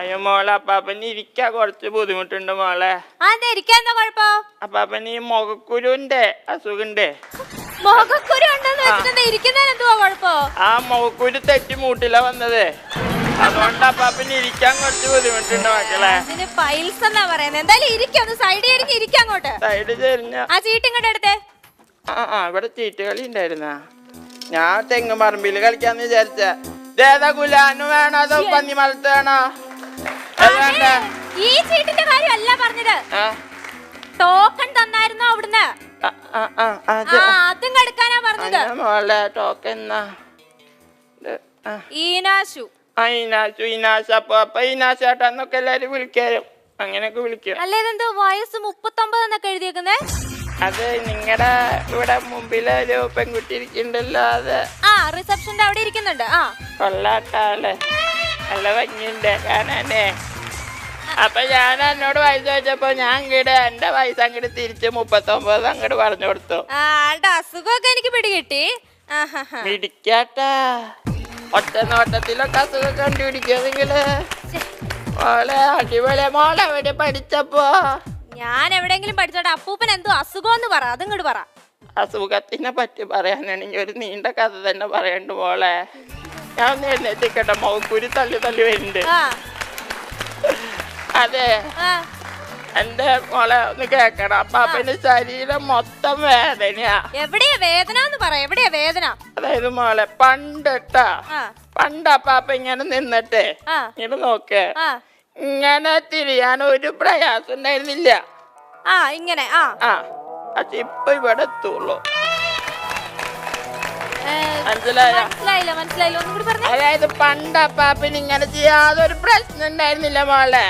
അയ്യോ മോളെ അപ്പാപ്പന് ഇരിക്കാൻ കുറച്ച് ബുദ്ധിമുട്ടുണ്ട് മോളെ. അതെന്താ ഇരിക്കാഎന്താ കുഴപ്പോ? അപ്പാപ്പന് ഈ മുഖക്കുരുന്റെ അസുഖണ്ട്. മുഖക്കുരു ആ മുഖക്കുരു തെറ്റി മൂട്ടില വന്നത്. അതുകൊണ്ട് അപ്പാപ്പന് ഇരിക്കാൻ കുറച്ച് ബുദ്ധിമുട്ടുണ്ട് മക്കളെ. അതിന് പൈൽസ് എന്നാ പറയുന്നത് എന്തായാലും ഇരിക്കും ഒന്ന് സൈഡിൽ ഇരിക്കാം അങ്ങോട്ട്. സൈഡ് ചെരിഞ്ഞ. ആ ചീട്ട് ഇങ്ങോട്ട് എടുത്തേ. ആ ആ ഇവിടെ ചീട്ട് കളി ഉണ്ടായിരുന്ന? ഞാൻ തെങ്ങ് പറമ്പിൽ കളിക്കാന്ന് വിചാരിച്ച. ഇതേതാ ഗുലാനു വേണോ? അതോ പന്നി മലത്ത് വേണോ? ഈ ചീട്ടിന്റെ കാര്യമല്ല പറഞ്ഞത്. ടോക്കൺ തന്നായിരുന്നു അവിടുന്ന്? അത്. എടുക്കാനാ പറഞ്ഞത്. ആ. ഈനാശു. ആ ഇനാശു ഇനാശ അപ്പൊ അപ്പൊ ഇനാശേട്ടാന്നൊക്കെ എല്ലാരും വിളിക്കാരും. അങ്ങനെയൊക്കെ വിളിക്കും. അല്ലേ ഇതെന്തോ വയസ്സ് മുപ്പത്തൊമ്പത് എന്നൊക്കെ എഴുതിയേക്കുന്നേ? അത് നിങ്ങടെ ഇവിടെ മുമ്പിലൊരു പെൺകുട്ടി ഇരിക്കണ്ടല്ലോ അത്. ആ റിസപ്ഷന്റെ അവിടെ ഇരിക്കുന്നുണ്ട്. ആ. കൊള്ളാട്ടാല്ലേ നല്ല ഭംഗിയുണ്ട് കാണാനേ. അപ്പൊ ഞാൻ എന്നോട് വയസ്സ് ചോദിച്ചപ്പോ ഞാൻ ഇങ്ങോട്ട് എന്റെ വയസ്സ് അങ്ങട് തിരിച്ച് മുപ്പത്തൊമ്പത് അങ്ങട് പറഞ്ഞു കൊടുത്തു. ആളുടെ അസുഖമൊക്കെ എനിക്ക് പിടികിട്ടി. ആഹാഹാ. മിടിക്കാട്ടാ. ഒറ്റ നോട്ടത്തിലൊക്കെ അസുഖം കണ്ടുപിടിക്കുന്നെങ്കിൽ മോളെ അടിപൊളി മോളെ എവിടെ പഠിച്ചപ്പോ. ഞാൻ എവിടെയെങ്കിലും പഠിച്ചോട്ടെ. അപ്പൂപ്പൻ എന്തോ അസുഖം എന്ന് പറ. അതിങ്ങോട്ട് പറ. അസുഖത്തിനെ പറ്റി പറയാനാണെങ്കിൽ ഒരു നീണ്ട കഥ തന്നെ പറയണ്ട് മോളെ. ഞാൻ ഒന്ന് എഴുന്നേറ്റിക്കട്ടെ മൗക്കുരി തള്ളി തള്ളി വരുന്നുണ്ട്. അതെ. എന്റെ മോളെ ഒന്ന് കേക്കണം അപ്പാപ്പന്റെ ശരീരം മൊത്തം വേദനയാ. എവിടെയാ വേദന എന്ന് പറ എവിടെയാ വേദന? അതായത് മോളെ പണ്ടിട്ടാ. പണ്ട് അപ്പാപ്പ ഇങ്ങനെ നിന്നിട്ടേ. ഇങ്ങനെ നോക്ക്. ഇങ്ങനെ തിരിയാൻ ഒരു പ്രയാസം ഉണ്ടായിരുന്നില്ല. ആ ഇങ്ങനെ ആ. ആ. പക്ഷെ ഇപ്പൊ ഇവിടെ എത്തുള്ളൂ. മനസ്സിലായില്ല മനസ്സിലായില്ല. ഒന്നും കൂടി പറഞ്ഞേ. അതായത് പണ്ട് അപ്പാപ്പിന് ഇങ്ങനെ ചെയ്യാതെ ഒരു പ്രശ്നം ഉണ്ടായിരുന്നില്ല മോളെ.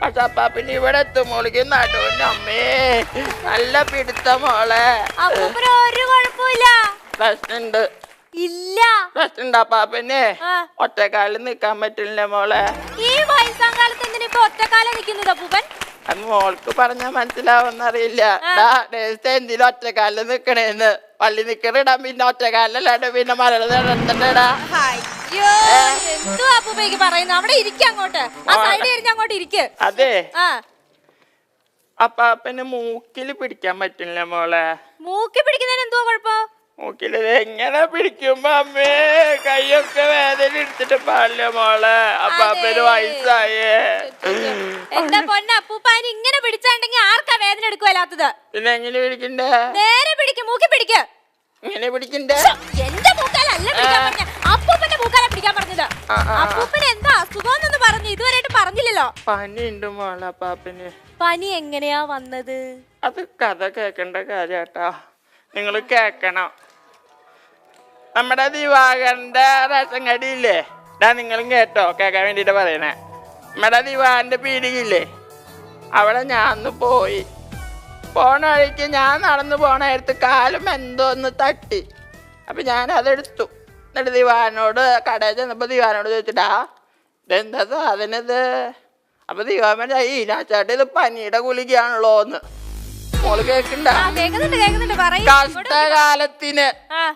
പക്ഷെ അപ്പാപ്പിന് ഇവിടെ എത്തുമ്പോളേക്ക് നടുവിന് അമ്മേ. നല്ല പിടുത്ത മോളെ. പിന്നെ ഒരു കുഴപ്പമില്ല പ്രശ്നണ്ട് ഇല്ല. പ്രശ്നമുണ്ട് അപ്പാപ്പന്. ഒറ്റക്കാലിൽ നിക്കാൻ പറ്റില്ല മോളെ. ഈ വയസ്സാം കാലത്ത് എന്തിനാ ഇപ്പൊ ഒറ്റക്കാലം നിക്കുന്നത് അപ്പൂപ്പൻ? അത് മോൾക്ക് പറഞ്ഞാൽ മനസ്സിലാവുന്നറിയില്ല. എന്തിനും ഒറ്റക്കാലിൽ നിക്കണേന്ന്. പള്ളി നിക്കറിടാൻ പിന്നെ ഒറ്റക്കാലിലല്ലാണ്ട് പിന്നെ മലയാളം അയ്യോ എന്തുവാ അപ്പൂപ്പയ്ക്ക് പറയുന്നത് അവിടെ ഇരിക്ക അങ്ങോട്ട്. ആ അങ്ങോട്ട് ഇരിക്ക്. അതെ. അപ്പാപ്പന് മൂക്കിൽ പിടിക്കാൻ പറ്റില്ല മോളെ. മൂക്കി പിടിക്കുന്നതിന് എന്തുവാ കുഴപ്പം? മൂക്കിൽ എങ്ങനെ പിടിക്കുമ്പോ അമ്മേ? കൈയൊക്കെ വേദന എടുത്തിട്ട് പാടില്ല മോളെ. അപ്പാപ്പന്. വയസ്സായേ. എന്റെ പൊന്ന? അപ്പൂപ്പാൻ ഇങ്ങനെ പിടിച്ചാണ്ടെങ്കിൽ ആർക്കാ വേദന എടുക്കുവല്ലാത്തത്? പിന്നെ എങ്ങനെ പിടിക്കണ്ടേ? നേരെ പിടിക്ക് മൂക്കി പിടിക്ക്. ഇങ്ങനെ പിടിക്കണ്ടേ? എന്റെ മൂക്കാലല്ല പിടിക്കാൻ പറഞ്ഞ അപ്പൂപ്പന്റെ മൂക്കാല പിടിക്കാൻ പറഞ്ഞത്. അപ്പൂപ്പന് എന്താ അസുഖം പറഞ്ഞു ഇതുവരെയായിട്ട് പറഞ്ഞില്ലല്ലോ. പനിയുണ്ട് മോളെ അപ്പാപ്പന്. പനി എങ്ങനെയാ വന്നത്? അത് കഥ കേക്കണ്ട കാര്യാട്ടാ. നിങ്ങൾ കേക്കണം. നമ്മുടെ ദിവാകരന്റെ റേഷൻ കടിയില്ലേ? ഞാൻ നിങ്ങളും കേട്ടോ കേക്കാൻ വേണ്ടിട്ട് പറയണേ നമ്മുടെ ദിവാന്റെ പീടികയില്ലേ? അവിടെ ഞാൻ പോയി. പോണ വഴിക്ക് ഞാൻ നടന്നു പോണ നേരത്ത് കാലും എന്തോ ഒന്ന് തട്ടി. അപ്പൊ ഞാൻ അതെടുത്തു എന്നിട്ട് ദിവാനോട് കടയിൽ ചെന്നപ്പോ ദിവാനോട് ചോദിച്ചിട്ടാ ഇതെന്താ സാധനത് അപ്പം ദിവാൻ പറഞ്ഞ ഈ നാച്ചാട്ട് ഇത് പനിയുടെ ഗുളികയാണല്ലോ എന്ന് മോൾ പറയും കഷ്ടകാലത്തിന്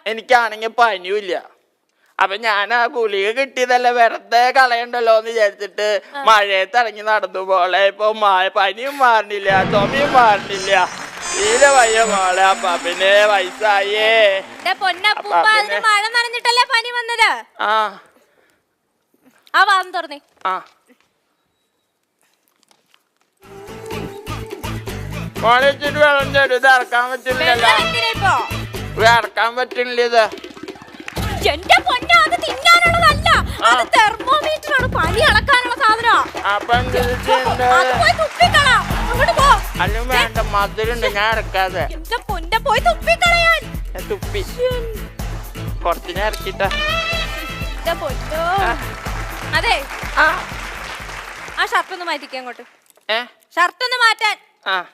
എനിക്കാണെങ്കിൽ പനിയുമില്ല. അപ്പൊ ഞാൻ ആ ഗുളിക കിട്ടിയതല്ല വെറുതെ കളയണ്ടല്ലോ എന്ന് വിചാരിച്ചിട്ട് മഴയത്ത് ഇറങ്ങി നടന്നു പോളെ ഇപ്പൊ മഴ പനിയും മാറണില്ല ചുമയും മാറണില്ല. തീരെ വയ്യ മോളെ. വയസ്സായേ. അപ്പൊ പിന്നെ- മഴ നനഞ്ഞിട്ടല്ലേ പനി വന്നത്? ആ. ആ വാദം തുറന്നേ. ആ. മോളെ ഇച്ചിരി വെള്ളം തരും. ഇത് ഇറക്കാൻ പറ്റില്ലല്ലോ. ഇറക്കാൻ പറ്റില്ല ഇത്. തെർമോമീറ്റർ ആണ്. പനി അളക്കാനുള്ള എന്ത് അത് പോയി തുപ്പിക്കള. അങ്ങോട്ട് പോ. അല്ലും വേണ്ട മധുരുണ്ട് ഞാൻ ഇറക്കാതെ. എന്റെ പൊന്നെ പോയി തുപ്പിക്കളയാൻ തുപ്പി. കുറച്ച് ഞാൻ ഇറക്കിട്ട. പൊന്നോ. അതെ. ആ. ഷർട്ട് ഒന്ന് മാറ്റിക്കേ അങ്ങോട്ട്. ഷർട്ട് ഒന്ന് മാറ്റാൻ. ആ.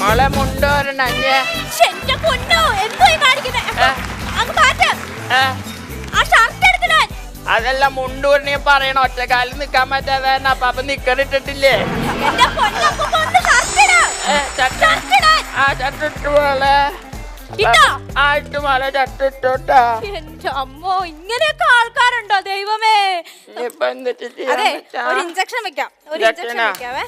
മോളെ മുണ്ട് വരണ്ട അഞ്ഞേ പൊന്നോ എന്തോ കാണിക്കുന്നെ? അങ്ങ് മാറ്റ്. ആ. ഷർട്ട് എടുത്തിടാൻ. അതെല്ലാം മുണ്ടൂരിനെ പറയണ ഒറ്റക്കാലിൽ നിക്കാൻ പറ്റാതെ തന്നെ അപ്പൊ അപ്പൊ നിക്കറിട്ടിട്ടില്ലേ എന്റെ പൊന്നപ്പൂപ്പ ഒന്ന് ഷർട്ട് ഇടാ. ഷർട്ട് ഇടാൻ. ആ ചട്ടിട്ട് പോലെ ഇട്ടോ. ആയിട്ട് മല ചട്ടിട്ടോട്ടാ എന്റെ അമ്മോ ഇങ്ങനെയൊക്കെ ആൾക്കാരുണ്ടോ ദൈവമേ? അതെ ഒരു ഇഞ്ചക്ഷൻ വെക്കാം. ഒരു ഇഞ്ചക്ഷൻ വെക്കാവേ.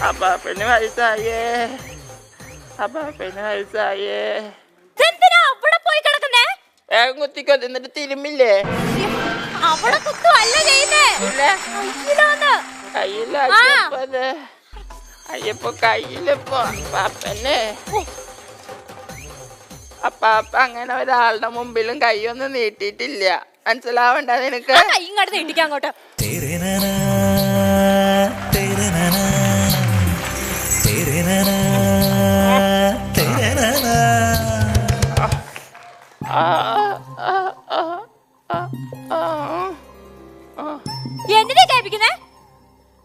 ആ. അപ്പാപ്പന് വയസ്സായേ അപ്പാപ്പന് വയസ്സായേ അവിടെ പോയി കിടക്കുന്നേ? വേഗം കുത്തിക്കോ എന്നിട്ട് തിരുമ്മില്ലേ? അവിടെ കുത്തുവല്ല ചെയ്യുന്നേ. ഇല്ല. കയ്യിലോന്ന്. കയ്യില ആ. അയ്യപ്പത് അയ്യപ്പ കയ്യിലിപ്പോ അപ്പാപ്പനെ ഓ, അപ്പാപ്പ അങ്ങനെ ഒരാളുടെ മുമ്പിലും കൈയൊന്നും നീട്ടിയിട്ടില്ല. മനസ്സിലാവണ്ട നിനക്ക്? ഇങ്ങോട്ട് നീട്ടിക്കാൻ അങ്ങോട്ട്. എന്തിനാ കേൾപ്പിക്കുന്നേ?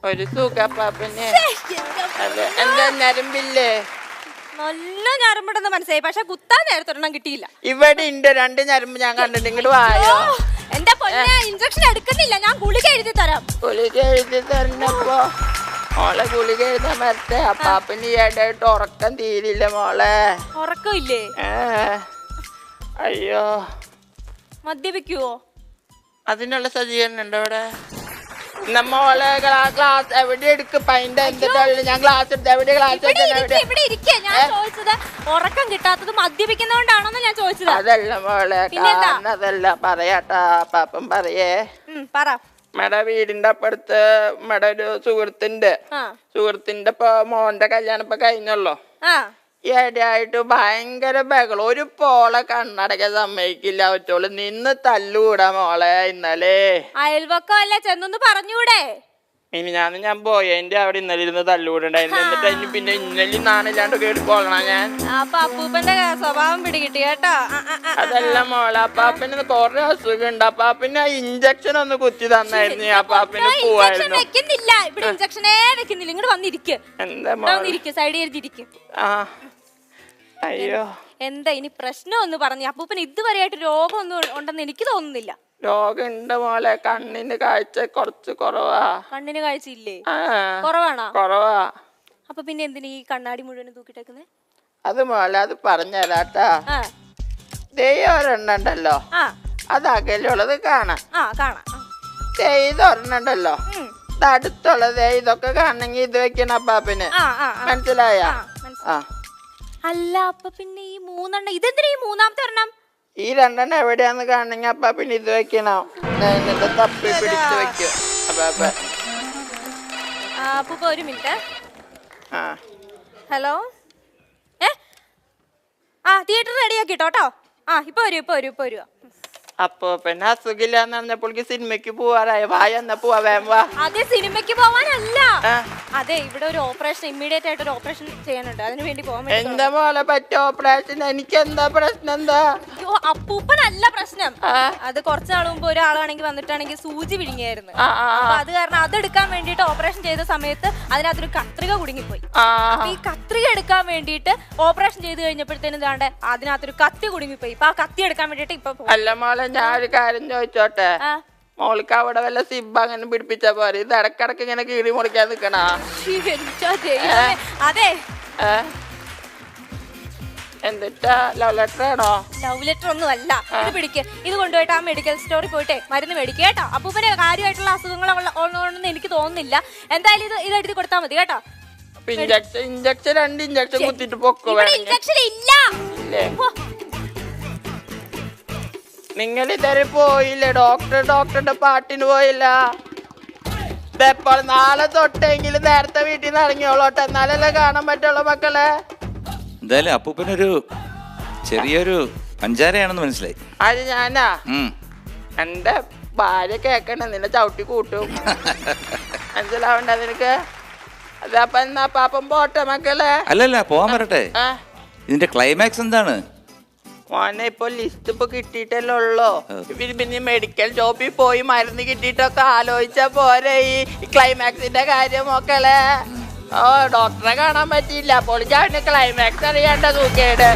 ഒരു സുഖപ്പാപ്പന് അതെ എന്താ ഞരമ്പില്ലേ? നല്ല ഞരമ്പുണ്ടെന്ന് മനസ്സിലായി. പക്ഷെ കുത്താൻ നേരത്തൊരെണ്ണം കിട്ടിയില്ല. ഇവിടെ ഉണ്ട് രണ്ട് ഞരമ്പ് ഞാൻ കണ്ടിട്ട് ഇങ്ങോട്ട് വായോ? എന്റെ പൊന്നെ ഇഞ്ചക്ഷൻ എടുക്കുന്നില്ല. ഞാൻ ഗുളിക എഴുതി തരാം. ഗുളിക എഴുതി തരണപ്പോ. മോളെ ഗുളിക എഴുതാൻ വരട്ടെ. അപ്പാപ്പന് ഈയിടെയായിട്ട് ഉറക്കം തീരില്ല മോളെ. ഉറക്കമില്ലേ? ഏ. അയ്യോ. മദ്യപിക്കുവോ? അതിനുള്ള സജ്ജീകരണം ഉണ്ടോ ഇവിടെ നമ്മളെ മോളെ ക്ലാസ് എവിടെ എടുക്ക്? പൈന്റെ എന്തിട്ടുള്ള ഞാൻ ക്ലാസ് എടുത്ത് എവിടെ ക്ലാസ് ഇവിടെ എവിടെ? ഇവിടെ ഇരിക്കെ. ഞാൻ ചോദിച്ചത് ഉറക്കം കിട്ടാത്തത് മദ്യപിക്കുന്നോണ്ടാണോന്ന് ഞാൻ ചോദിച്ചത്. അതല്ല മോളെ പിന്നെന്താ? പറയാട്ടാ പാപ്പം പറയേ. ഉം, പറ. നമ്മടെ വീടിന്റെ അപ്പുറത്ത് നമ്മടെ ഒരു സുഹൃത്തുണ്ട് ആ. സുഹൃത്തിന്റെ ഇപ്പൊ മോന്റെ കല്യാണം ഇപ്പൊ കഴിഞ്ഞല്ലോ ആ. ഈ ഇടയായിട്ട് ഭയങ്കര ബഹളം. ഒരു പോളെ കണ്ണടക്കാൻ സമ്മതിക്കില്ല. ഒറ്റോൾ നിന്ന് തല്ലുകൂടാ മോളെ ഇന്നലെ. അയൽവക്കം അല്ല ചെന്നൊന്ന് പറഞ്ഞൂടെ. ഇനി ഞാൻ ഞാൻ പോയതിന്റെ അവിടെ ഇന്നലെ ഇരുന്ന് തല്ലുകൂടുണ്ടായിരുന്നു എന്നിട്ട് അതിന് പിന്നെ ഇന്നലെ നാണില്ലാണ്ട് കേൾക്കോളണ ഞാൻ? അപ്പൊ അപ്പൂപ്പന്റെ സ്വഭാവം പിടികിട്ടി കേട്ടോ. അതല്ല മോളെ അപ്പാപ്പന് കൊറേ അസുഖം ഉണ്ട് അപ്പാപ്പിന് ഇഞ്ചക്ഷൻ ഒന്ന് കുത്തി തന്നായിരുന്നു. അപ്പാപ്പിന് പോവായിരുന്നു. വെക്കുന്നില്ല. ഇവിടെ ഇഞ്ചക്ഷനേ വെക്കുന്നില്ല. ഇങ്ങോട്ട് വന്നിരിക്കും. എന്താ ഇവിടെ സൈഡ് ചെയ്തിരിക്കും ആ. അയ്യോ. എന്താ ഇനി പ്രശ്നം ഒന്ന് പറഞ്ഞു അപ്പൂപ്പന് ഇതുവരെയായിട്ട് രോഗം ഒന്നും ഉണ്ടെന്ന് എനിക്ക് തോന്നുന്നില്ല. രോഗം ഉണ്ട് മോളെ. കണ്ണിന് കാഴ്ച കുറച്ച് കുറവാ. കണ്ണിന് കാഴ്ച ഇല്ലേ കുറവാണോ? കുറവാ. അപ്പൊ പിന്നെ എന്തിനാ ഈ കണ്ണാടി മുഴുവൻ തൂക്കിട്ടേക്കുന്നേ അത് മോളെ അത് പറഞ്ഞുതരാട്ടാ. ആ. ദൈവം ഒരെണ്ണം ആ. അത് അകലുള്ളത് കാണാം. കാണാം. അടുത്തുള്ളത് ഇതൊക്കെ കാണണമെങ്കിൽ ഇത് വെക്കണം അപ്പാപ്പിന്. മനസ്സിലായി. ആ. അല്ല അപ്പൊ പിന്നെ ഈ മൂന്നെണ്ണം ഇതെന്തിനാ ഈ മൂന്നാമത്തെ ഒരെണ്ണം? ഈ രണ്ടെണ്ണം എവിടെയാന്ന് കാണണെങ്കിൽ അപ്പ പിന്നെ ഇത് വെക്കണം. എന്നിട്ട് തപ്പി പിടിച്ച് വെക്കും. അപ്പാപ്പ അപ്പൊ. ഒരു മിനിറ്റ്. ആ. ഹലോ? ഏ? ആ തിയേറ്റർ റെഡിയാക്കി കേട്ടോ? ആ ഇപ്പൊ വരൂ ഇപ്പൊ വരൂ ഇപ്പൊ വരൂ. അപ്പൊ പിന്നെ അസുഖില്ല എന്ന് പറഞ്ഞപ്പോഴേക്ക് സിനിമയ്ക്ക് പോവാറായി വായ എന്നാ പോവാ വേം വാ. അതെ സിനിമയ്ക്ക് പോവാനല്ല. അതെ ഇവിടെ ഒരു ഓപ്പറേഷൻ ഇമ്മീഡിയറ്റ് ആയിട്ട് ഒരു ഓപ്പറേഷൻ ചെയ്യാനുണ്ട് അതിനു വേണ്ടി പോകാൻ എന്താ മോളെ പറ്റിയ ഓപ്പറേഷൻ എനിക്ക് എന്താ പ്രശ്നം എന്താ? അയ്യോ അപ്പൂപ്പനല്ല പ്രശ്നം. അത് കുറച്ച് നാൾ മുമ്പ് ഒരാളാണെങ്കിൽ വന്നിട്ടാണെങ്കിൽ സൂചി വിഴുങ്ങിയായിരുന്നു. അപ്പൊ അത് കാരണം അതെടുക്കാൻ വേണ്ടിട്ട് ഓപ്പറേഷൻ ചെയ്ത സമയത്ത് അതിനകത്തൊരു കത്രിക കുടുങ്ങിപ്പോയി. അപ്പൊ ഈ കത്രിക എടുക്കാൻ വേണ്ടിയിട്ട് ഓപ്പറേഷൻ ചെയ്ത് കഴിഞ്ഞപ്പോഴത്തേനും ദാണ്ട് അതിനകത്തൊരു കത്തി കുടുങ്ങിപ്പോയി. ഇപ്പൊ ആ കത്തി എടുക്കാൻ വേണ്ടിട്ട് ഇപ്പൊ അല്ല മോളെ ഞാൻ ഒരു കാര്യം ചോദിച്ചോട്ടെ? മോൾക്ക് അവിടെ വല്ല സിബ് അങ്ങനെ പിടിപ്പിച്ച പോലെ ഇത് ഇടക്കിടക്ക് ഇങ്ങനെ കീറി മുറിക്കാൻ നിക്കണ. അതെ. എന്നിട്ടാ ലവ് ലെറ്റർ ആണോ? ലവ് ലെറ്റർ ഒന്നും അല്ല. ഇത് പിടിക്ക്. ഇത് കൊണ്ടുപോയിട്ട് ആ മെഡിക്കൽ സ്റ്റോറിൽ പോയിട്ട് മരുന്ന് മേടിക്കുക കേട്ടോ. അപ്പൂപ്പന് കാര്യമായിട്ടുള്ള അസുഖങ്ങൾ ഉള്ളതെന്ന് എനിക്ക് തോന്നുന്നില്ല. എന്തായാലും ഇത് ഇത് എഴുതി കൊടുത്താൽ മതി കേട്ടോ. ഇഞ്ചക്ഷൻ ഇഞ്ചക്ഷൻ രണ്ട് ഇഞ്ചക്ഷൻ കുത്തിട്ട് പൊക്കോ ഇഞ്ചക്ഷൻ ഇല്ല. നിങ്ങൾ ഇതുവരെ പോയില്ലേ? ഡോക്ടർ ഡോക്ടറുടെ പാട്ടിന് പോയില്ല. ഇതെപ്പോൾ നാളെ തൊട്ടെങ്കിലും നേരത്തെ വീട്ടിൽ നിന്ന് ഇറങ്ങിയോളോട്ടെ എന്നാലല്ലേ കാണാൻ പറ്റുള്ളൂ മക്കളെ. എന്തായാലും അപ്പൂപ്പനൊരു ചെറിയൊരു പഞ്ചാരയാണെന്ന് മനസ്സിലായി. അത് ഞാനാ? ഉം. എന്റെ ഭാര്യ കേക്കണ നിന്നെ ചവിട്ടി കൂട്ടും. മനസ്സിലാവണ്ട നിനക്ക്? അതപ്പൊ എന്നാ പാപ്പം പോട്ടെ മക്കളെ? അല്ലല്ല പോവാൻ വരട്ടെ. ആ. ഇതിന്റെ ക്ലൈമാക്സ് എന്താണ്? മോനെ ഇപ്പൊ ലിസ്റ്റ് ഇപ്പൊ കിട്ടിയിട്ടല്ലേ ഉള്ളോ? പിന്നെ പിന്നെ മെഡിക്കൽ ഷോപ്പിൽ പോയി മരുന്ന് കിട്ടിയിട്ടൊക്കെ ആലോചിച്ചാ പോരെ ഈ ക്ലൈമാക്സിന്റെ കാര്യം മക്കളെ? ഡോക്ടറെ കാണാൻ പറ്റിയില്ല. ഞാൻ ക്ലൈമാക്സ് അറിയാണ്ട തൂക്കേട്